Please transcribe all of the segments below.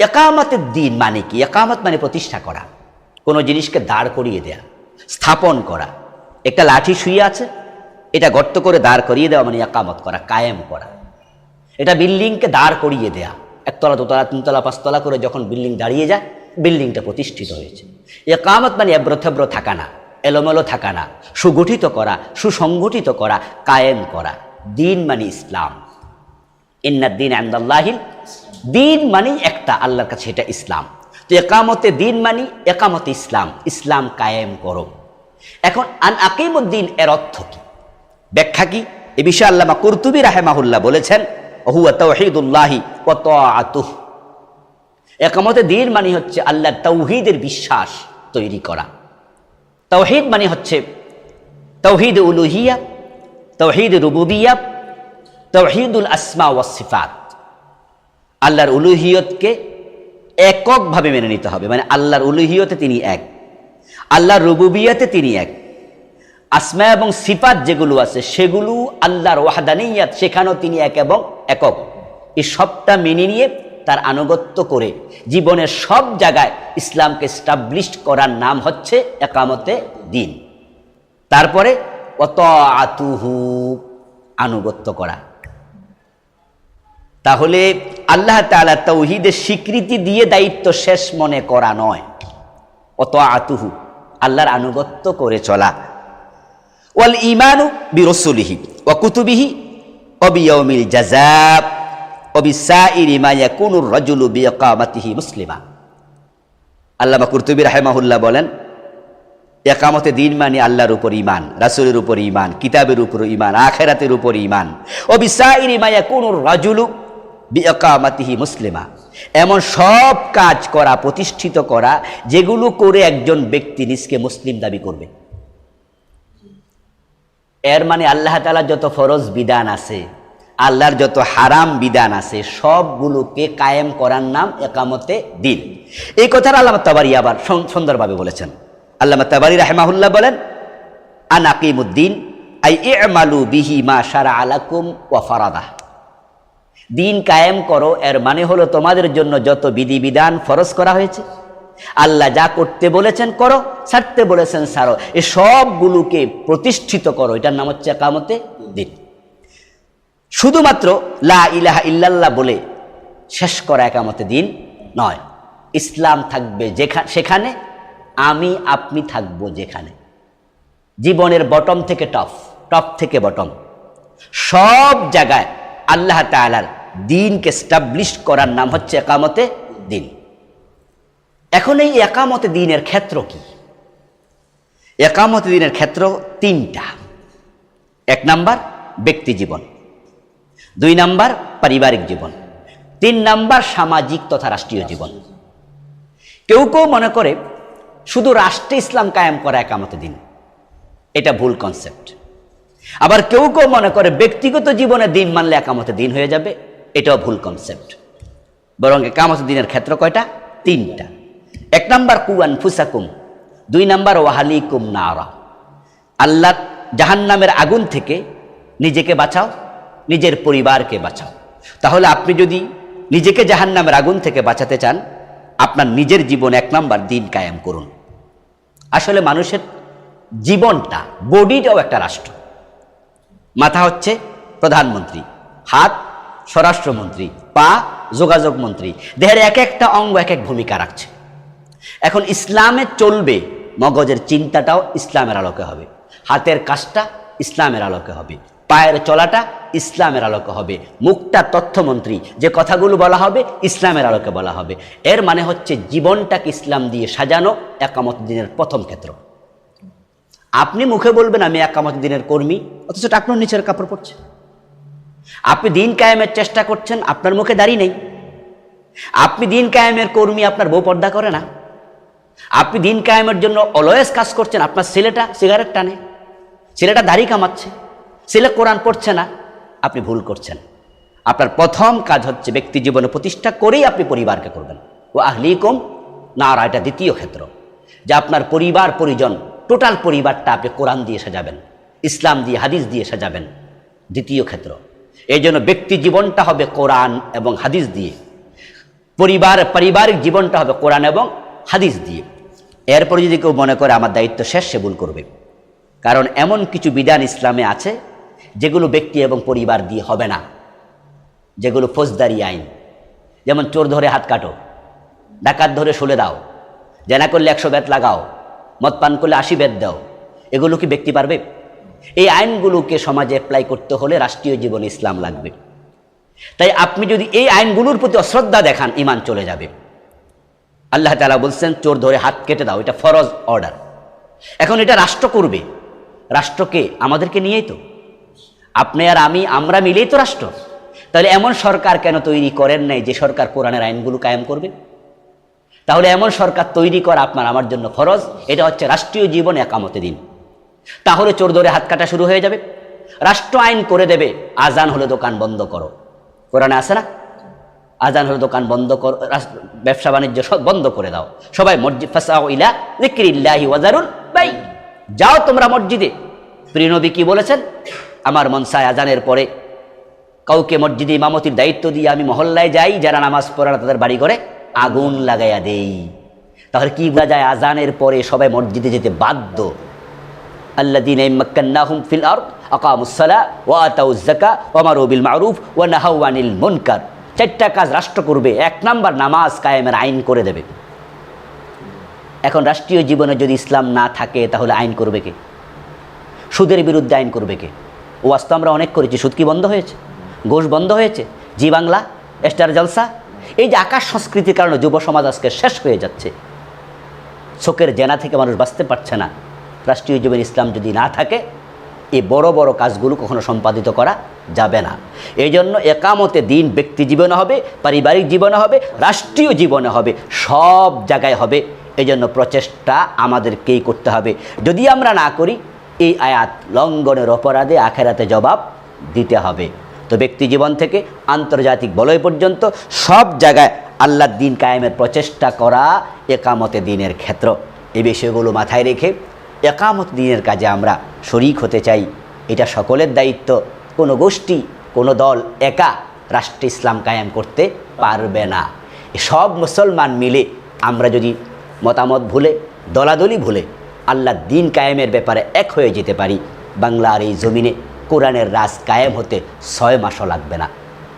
একামতের দিন মানে কি? একামত মানে প্রতিষ্ঠা করা। কোনো জিনিসকে দাঁড় করিয়ে দেয়া, স্থাপন করা। একটা লাঠি শুয়ে আছে, এটা গর্ত করে দাঁড় করিয়ে দেওয়া মানে একামত করা, কায়েম করা। এটা বিল্ডিংকে দাঁড় করিয়ে দেয়া। একতলা, দোতলা, তিনতলা, পাঁচতলা করে যখন বিল্ডিং দাঁড়িয়ে যায়, বিল্ডিংটা প্রতিষ্ঠিত হয়েছে। একামত মানে এব্রথেব্র থাকা না, এলোমেলো থাকা না, সুগঠিত করা, সুসংগঠিত করা, কায়েম করা। দিন মানে ইসলাম। ইন্নার দিন আন্দাল্লাহিল দিন মানি একটা, আল্লাহর কাছে এটা ইসলাম। তো একামতে দিন মানি, একামতে ইসলাম। ইসলাম কায়েম করো। এখন, আন আকিমুদ্দিন এর অর্থ কি? ব্যাখ্যা কি? এ বিষয়ে আল্লামা কুরতুবি রাহেমাহুল্লাহ বলেছেন, হুয়া তৌহিদুল্লাহি ও আতুহ একামতে দিন মানে হচ্ছে আল্লাহর তৌহিদের বিশ্বাস তৈরি করা। তৌহিদ মানে হচ্ছে তৌহিদ উলুহিয়া তৌহিদ রুবুবিয়া তৌহিদুল আসমা ওয়াসিফাত আল্লাহর উলুহিয়তকে এককভাবে মেনে নিতে হবে। মানে আল্লাহর উলুহিয়তে তিনি এক। আল্লাহর রুবুবিয়াতে তিনি এক। আসমা এবং সিফাত যেগুলো আছে, সেগুলো আল্লাহর ওয়াহাদানিয়াত, সেখানেও তিনি এক এবং একক। এই সবটা মেনে নিয়ে তার আনুগত্য করে জীবনের সব জায়গায় ইসলামকে স্টাবলিশ করার নাম হচ্ছে একামতে দিন। তারপরে অত আতুহু আনুগত্য করা। তাহলে আল্লাহ তালা তৌহিদের স্বীকৃতি দিয়ে দায়িত্ব শেষ মনে করা নয়। অত আতুহু আল্লাহর আনুগত্য করে চলা। ওয়াল ইমানু বি রসুলিহি ও কুতুবিহি অবিয়মিল জাজাব মুসলিমা। আল্লামা কুরতুবি রাহেমাহুল্লাহ বলেন, একামতে দিন মানে আল্লাহর উপর ইমান রাসুলের উপর ইমান কিতাবের উপর ইমান আখেরাতের উপর ইমান ও বিসাইরি মায়া কোন রাজুলু বিয়কামাতিহি মুসলিমা। এমন সব কাজ করা, প্রতিষ্ঠিত করা, যেগুলো করে একজন ব্যক্তি নিজকে মুসলিম দাবি করবে। এর মানে আল্লাহ তালা যত ফরজ বিধান আছে, আল্লাহর যত হারাম বিধান আছে, সবগুলোকে কায়েম করার নাম একামতে দিন। এই কথাটা আল্লাহ তাবারি আবার সুন্দরভাবে বলেছেন। আল্লাহ তাবারি রাহেমাহুল্লাহ বলেন আনাকিমুদ্দিন আই আমালু বিহি মা সারা আলাকুম ওয়া ফারাদা দিন কায়েম করো, এর মানে হলো তোমাদের জন্য যত বিধিবিধান ফরজ করা হয়েছে, আল্লাহ যা করতে বলেছেন করো, ছাড়তে বলেছেন সারো এ সবগুলোকে প্রতিষ্ঠিত করো, এটার নাম হচ্ছে একামতে দিন। শুধুমাত্র লা ইলাহা ইল্লাল্লাহ বলে শেষ করা একামতে দিন নয়, ইসলাম থাকবে যেখানে সেখানে, আমি, আপনি থাকব যেখানে। জীবনের বটম থেকে টপ টপ থেকে বটম সব জায়গায় আল্লাহ তাআলার দিনকে স্টাবলিশ করার নাম হচ্ছে একামতে দিন। এখন এই একামতে দিনের ক্ষেত্র কি? একামতে দিনের ক্ষেত্র তিনটা। এক নাম্বার, ব্যক্তি জীবন। দুই নাম্বার, পারিবারিক জীবন। তিন নাম্বার, সামাজিক তথা রাষ্ট্রীয় জীবন। কেউ কেউ মনে করে শুধু রাষ্ট্রে ইসলাম কায়েম করা একামতে দিন। এটা ভুল কনসেপ্ট আবার কেউ কেউ মনে করে ব্যক্তিগত জীবনে দিন মানলে একামতে দিন হয়ে যাবে। এটাও ভুল কনসেপ্ট বরং একামতে দিনের ক্ষেত্র কয়টা? তিনটা। এক নাম্বার কুয়ান ফুসাকুম দুই নাম্বার, ওয়াহালিকুম নারা। আল্লাহ জাহান্নামের আগুন থেকে নিজেকে বাঁচাও, নিজের পরিবারকে বাঁচাও। তাহলে আপনি যদি নিজেকে জাহান্নামের আগুন থেকে বাঁচাতে চান, আপনার নিজের জীবন এক নাম্বার, দিন কায়েম করুন। আসলে মানুষের জীবনটা, বডিটাও একটা রাষ্ট্র। মাথা হচ্ছে প্রধানমন্ত্রী। হাত স্বরাষ্ট্রমন্ত্রী পা যোগাযোগ মন্ত্রী দেহের এক একটা অঙ্গ এক এক ভূমিকা রাখছে। এখন ইসলামে চলবে, মগজের চিন্তাটাও ইসলামের আলোকে হবে। হাতের কাজটা ইসলামের আলোকে হবে। পায়ের চলাটা ইসলামের আলোকে হবে। মুখটা তথ্যমন্ত্রী, যে কথাগুলো বলা হবে ইসলামের আলোকে বলা হবে। এর মানে হচ্ছে জীবনটাকে ইসলাম দিয়ে সাজানো একামত দিনের প্রথম ক্ষেত্র। আপনি মুখে বলবেন, আমি একামত দিনের কর্মী অথচ আপনার নিচের কাপড় পরছে। আপনি দিন কায়েমের চেষ্টা করছেন, আপনার মুখে দাঁড়িয়ে নেই। আপনি দিন কায়েমের কর্মী, আপনার বউ পর্দা করে না। আপনি দিন কায়েমের জন্য অলওয়েজ কাজ করছেন, আপনার ছেলেটা সিগারেট টানে। ছেলেটা দাড়ি কামাচ্ছে। ছেলে কোরআন পড়ছে না। আপনি ভুল করছেন। আপনার প্রথম কাজ হচ্ছে ব্যক্তি জীবনে প্রতিষ্ঠা করেই আপনি পরিবারকে করবেন। ও আহলিকম না আর এটা দ্বিতীয় ক্ষেত্র। যে আপনার পরিবার, পরিজন, টোটাল পরিবারটা আপনি কোরআন দিয়ে সাজাবেন, ইসলাম দিয়ে, হাদিস দিয়ে সাজাবেন। দ্বিতীয় ক্ষেত্র। এই জন্য ব্যক্তি জীবনটা হবে কোরআন এবং হাদিস দিয়ে। পরিবার, পারিবারিক জীবনটা হবে কোরআন এবং হাদিস দিয়ে। এরপরে যদি কেউ মনে করে আমার দায়িত্ব শেষ, সে ভুল করবে। কারণ এমন কিছু বিধান ইসলামে আছে, যেগুলো ব্যক্তি এবং পরিবার দিয়ে হবে না। যেগুলো ফৌজদারি আইন। যেমন চোর ধরে হাত কাটো, ডাকাত ধরে শুলে দাও, জেনা করলে একশো বেত লাগাও, মদ পান করলে আশি বেত দাও, এগুলো কি ব্যক্তি পারবে? এই আইনগুলোকে সমাজে অ্যাপ্লাই করতে হলে রাষ্ট্রীয় জীবনে ইসলাম লাগবে। তাই আপনি যদি এই আইনগুলোর প্রতি অশ্রদ্ধা দেখান ইমান চলে যাবে। আল্লাহ তালা বলছেন, চোর ধরে হাত কেটে দাও, এটা ফরজ অর্ডার এখন এটা রাষ্ট্র করবে। রাষ্ট্রকে আমাদেরকে নিয়েই তো। আপনি আর আমি, আমরা মিলেই তো রাষ্ট্র। তাহলে এমন সরকার কেন তৈরি করেন নাই যে সরকার কোরআনের আইনগুলো কায়েম করবে? তাহলে এমন সরকার তৈরি করা আপনার, আমার জন্য ফরজ? এটা হচ্ছে রাষ্ট্রীয় জীবন একামতে দিন। তাহলে চোর ধরে হাত কাটা শুরু হয়ে যাবে। রাষ্ট্র আইন করে দেবে, আজান হলে দোকান বন্ধ করো। কোরআনে আছে না? আজান হলে দোকান বন্ধ কর ব্যবসা বাণিজ্য সব বন্ধ করে দাও। সবাই মসজিদ ফাসাও ইলা যিকরিল্লাহি ওয়াজারুল বাই যাও তোমরা মসজিদে। প্রিয়নবী কি বলেছেন? আমার মনসায় আজানের পরে। কাউকে মসজিদে ইমামতির দায়িত্ব দিয়ে আমি মহল্লায় যাই, যারা নামাজ পড়ে তাদের বাড়ি করে আগুন লাগাইয়া দেই। তাহলে কি বোঝা যায় আজানের পরে সবাই মসজিদে যেতে বাধ্য? আল্লাদিন في ফিল اقاموا الصلاه واتوا الزكاه وامروا بالمعروف ও عن মুনকার। চারটা কাজ রাষ্ট্র করবে, এক নাম্বার নামাজ কায়েমের আইন করে দেবে। এখন রাষ্ট্রীয় জীবনে যদি ইসলাম না থাকে, তাহলে আইন করবে কে? সুদের বিরুদ্ধে আইন করবে কে? ওয়াজ তো আমরা অনেক করেছি, সুদ কি বন্ধ হয়েছে? ঘোষ বন্ধ হয়েছে? Zee Bangla Star Jalsha? এই যে আকাশ সংস্কৃতির কারণে যুব সমাজ আজকে শেষ হয়ে যাচ্ছে। চোখের জেনা থেকে মানুষ বাঁচতে পারছে না। রাষ্ট্রীয় জীবন ইসলাম যদি না থাকে, এই বড় বড় কাজগুলো কখনো সম্পাদিত করা যাবে না। এই জন্য একামতে দিন ব্যক্তি জীবনে হবে, পারিবারিক জীবনে হবে, রাষ্ট্রীয় জীবনে হবে, সব জায়গায় হবে। এই জন্য প্রচেষ্টা আমাদেরকেই করতে হবে। যদি আমরা না করি, এই আয়াত লঙ্ঘনের অপরাধে আখেরাতে জবাব দিতে হবে। তো ব্যক্তি জীবন থেকে আন্তর্জাতিক বলয় পর্যন্ত সব জায়গায় আল্লাহ দিন কায়েমের প্রচেষ্টা করা একামতে দিনের ক্ষেত্র। এই বিষয়গুলো মাথায় রেখে একামত দিনের কাজে আমরা শরিক হতে চাই। এটা সকলের দায়িত্ব। কোনো গোষ্ঠী, কোনো দল একা রাষ্ট্র ইসলাম কায়েম করতে পারবে না। সব মুসলমান মিলে আমরা যদি মতামত ভুলে, দলাদলি ভুলে আল্লাহ দিন কায়েমের ব্যাপারে এক হয়ে যেতে পারি, বাংলার এই জমিনে কোরআনের রাজ কায়েম হতে ছয় মাসও লাগবে না।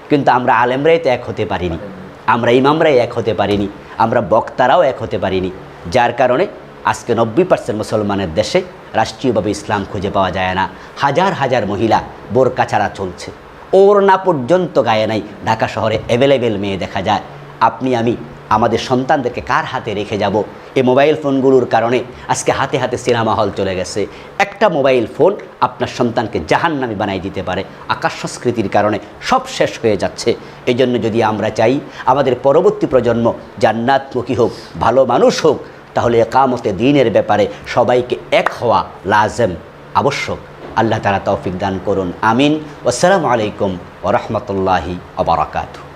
কিন্তু আমরা আলেমরাই তো এক হতে পারিনি, আমরা ইমামরাই এক হতে পারিনি, আমরা বক্তারাও এক হতে পারিনি। যার কারণে আজকে নব্বই পার্সেন্ট মুসলমানের দেশে রাষ্ট্রীয়ভাবে ইসলাম খুঁজে পাওয়া যায় না। হাজার হাজার মহিলা বোরকা ছাড়া চলছে। ওর না পর্যন্ত গায়ে নাই ঢাকা শহরে অ্যাভেলেবেল মেয়ে দেখা যায়। আপনি, আমি, আমাদের সন্তানদেরকে কার হাতে রেখে যাব? এই মোবাইল ফোনগুলোর কারণে আজকে হাতে হাতে সিনেমা হল চলে গেছে। একটা মোবাইল ফোন আপনার সন্তানকে জাহান্নামি বানাই দিতে পারে। আকাশ সংস্কৃতির কারণে সব শেষ হয়ে যাচ্ছে। এই জন্য যদি আমরা চাই, আমাদের পরবর্তী প্রজন্ম জান্নাতমুখী হোক, ভালো মানুষ হোক তাহলে একামতে দিনের ব্যাপারে সবাইকে এক হওয়া লাজেম, আবশ্যক। আল্লাহ তালা তৌফিক দান করুন। আমিন। আসসালামু আলাইকুম ওরহমতুল্লাহি আবরাকাতু